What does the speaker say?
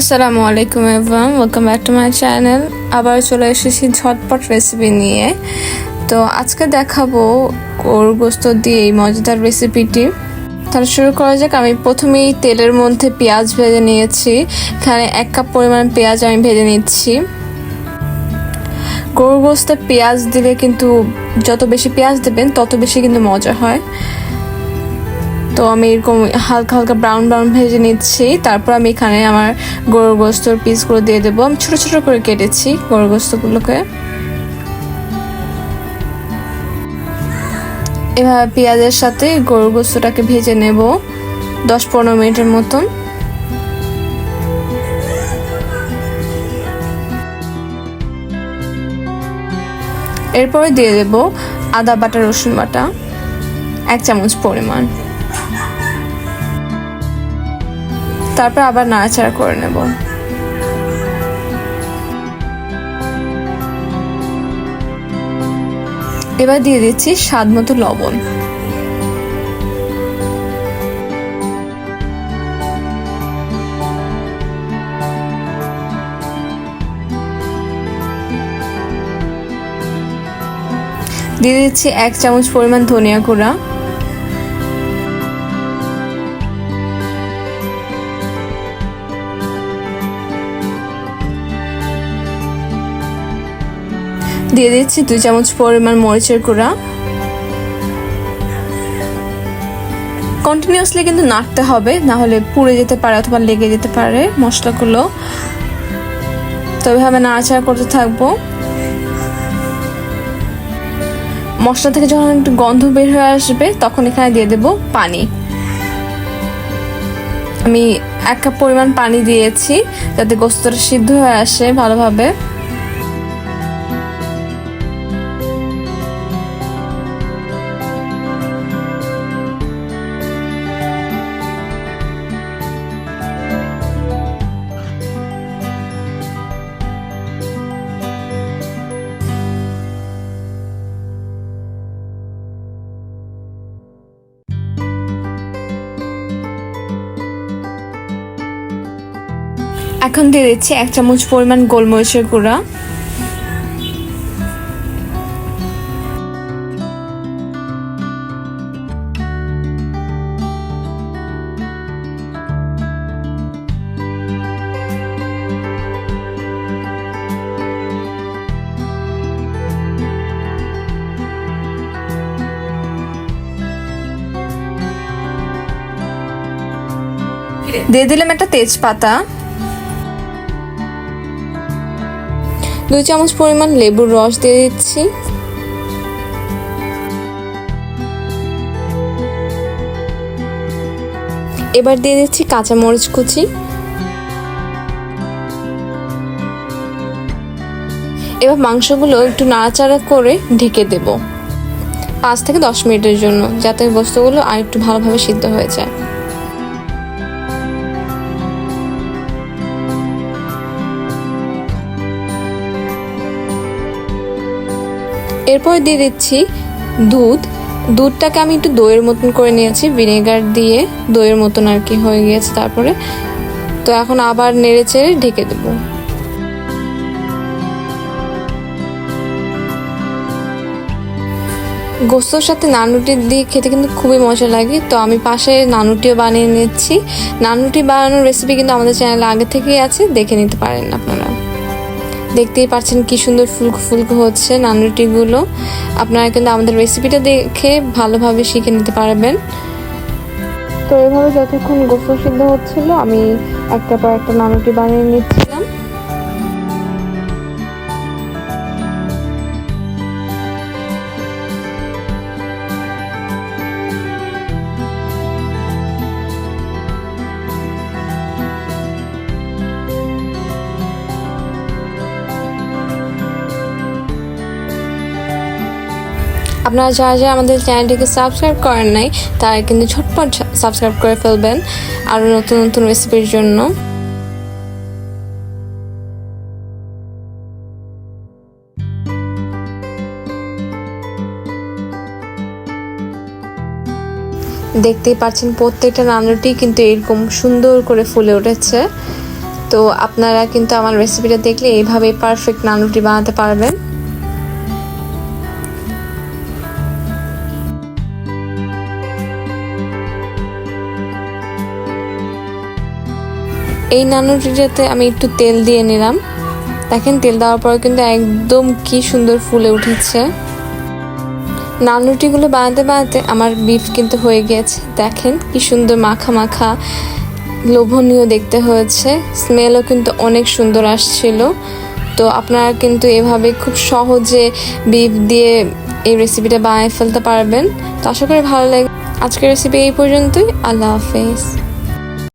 আসসালামু আলাইকুম everyone welcome back to my channel আবার চলে এসেছি ঝটপট রেসিপি নিয়ে। তো আজকে দেখাবো ওর গোস্ত দিয়ে এই মজাদার রেসিপিটি তাহলে শুরু করা যাক, আমি প্রথমেই তেলের মধ্যে পেঁয়াজ ভেজে নিয়েছি। এখানে এক কাপ পরিমাণ পেঁয়াজ আমি ভেজে নিচ্ছি। গরুর গোস্তে পেঁয়াজ দিলে কিন্তু যত বেশি পেঁয়াজ দেবেন, তত বেশি কিন্তু মজা হয়। তো আমি এরকম হালকা হালকা ব্রাউন ব্রাউন ভেজে নিচ্ছি। তারপর আমি এখানে আমার গরুর গোস্তর পিসগুলো দিয়ে দেবো। আমি ছোটো ছোটো করে কেটেছি গরুর গোস্তগুলোকে এভাবে পেঁয়াজের সাথে গরুর গোস্তটাকে ভেজে নেব দশ পনেরো মিনিটের মতন। এরপরে দিয়ে দেব আদা বাটা রসুন বাটা, এক চামচ পরিমাণ। তারপর আবার নাড়াচাড়া করে নেব। এবার দিয়ে দিচ্ছি স্বাদ মতো লবণ। দিয়ে দিচ্ছি এক চামচ পরিমাণ ধনিয়া গুঁড়া। দিয়ে দিচ্ছি, দুই চামচ পরিমাণ মরিচের গুঁড়া। কন্টিনিউয়াসলি কিন্তু নাড়তে হবে, না হলে পুড়ে যেতে পারে অথবা লেগে যেতে পারে মশলাগুলো। তো এভাবে নাড়াচাড়া করতে থাকব। মশলা থেকে যখন একটু গন্ধ বের হয়ে আসবে, তখন এখানে দিয়ে দেব পানি। আমি এক কাপ পরিমাণ পানি দিয়েছি, যাতে গোস্তটা সিদ্ধ হয়ে আসে ভালোভাবে। এখন দিয়ে দিচ্ছি এক চামচ পরিমাণ গোলমরিচের গুঁড়া। দিয়ে দিলাম একটা তেজপাতা। দুই চামচ পরিমাণ লেবুর রস দিয়ে দিচ্ছি। এবার দিয়ে দিচ্ছি কাঁচামরিচ কুচি। এবার মাংসগুলো একটু নাড়াচাড়া করে ঢেকে দেব। পাঁচ থেকে দশ মিনিটের জন্য, যাতে বস্তুগুলো আর একটু ভালোভাবে সিদ্ধ হয়ে যায়। এরপর দিয়ে দিচ্ছি দুধ। দুধটাকে আমি একটু দইয়ের মতন করে নিয়েছি, ভিনেগার দিয়ে দইয়ের মতন আর কি হয়ে গিয়েছে তারপরে। তো এখন আবার নেড়ে চেড়ে ঢেকে দেবো। গোস্তর সাথে নানুটি দিয়ে খেতে কিন্তু খুবই মজা লাগে। তো আমি পাশে নানুটিও বানিয়ে নিচ্ছি। নানুটি বানানোর রেসিপি কিন্তু আমাদের চ্যানেলে আগে থেকেই আছে, দেখে নিতে পারেন আপনারা। দেখতেই পাচ্ছেন কি সুন্দর ফুলকো ফুলকো হচ্ছে নানরুটিগুলো আপনারা কিন্তু আমাদের রেসিপিটা দেখে ভালোভাবে শিখে নিতে পারবেন। তো এভাবে যতক্ষণ গোসল সিদ্ধ হচ্ছিল, আমি একটা পর একটা নানুটি বানিয়ে নিচ্ছিলাম। আপনারা যারা যারা আমাদের চ্যানেলটিকে সাবস্ক্রাইব করেন নাই, তারা কিন্তু ঝটপট সাবস্ক্রাইব করে ফেলবেন আরও নতুন নতুন রেসিপির জন্য। দেখতেই পাচ্ছেন প্রত্যেকটা রান্নাটি কিন্তু এরকম সুন্দর করে ফুলে উঠেছে। তো আপনারা কিন্তু আমার রেসিপিটা দেখলে এইভাবে পারফেক্ট নান রুটি বানাতে পারবেন। এই নানুটিটাতে আমি একটু তেল দিয়ে নিলাম। দেখেন, তেল দেওয়ার পর কিন্তু একদম কি সুন্দর ফুলে উঠেছে। নান রুটিগুলো বানাতে বানাতে আমার বিফ কিন্তু হয়ে গেছে। দেখেন, কি সুন্দর মাখা মাখা লোভনীয় দেখতে হয়েছে। স্মেলও কিন্তু অনেক সুন্দর আসছিল। তো আপনারা কিন্তু এভাবে খুব সহজে বিফ দিয়ে এই রেসিপিটা বানিয়ে ফেলতে পারবেন। তো আশা করি ভালো লাগে আজকের রেসিপি এই পর্যন্তই। আল্লাহ হাফেজ।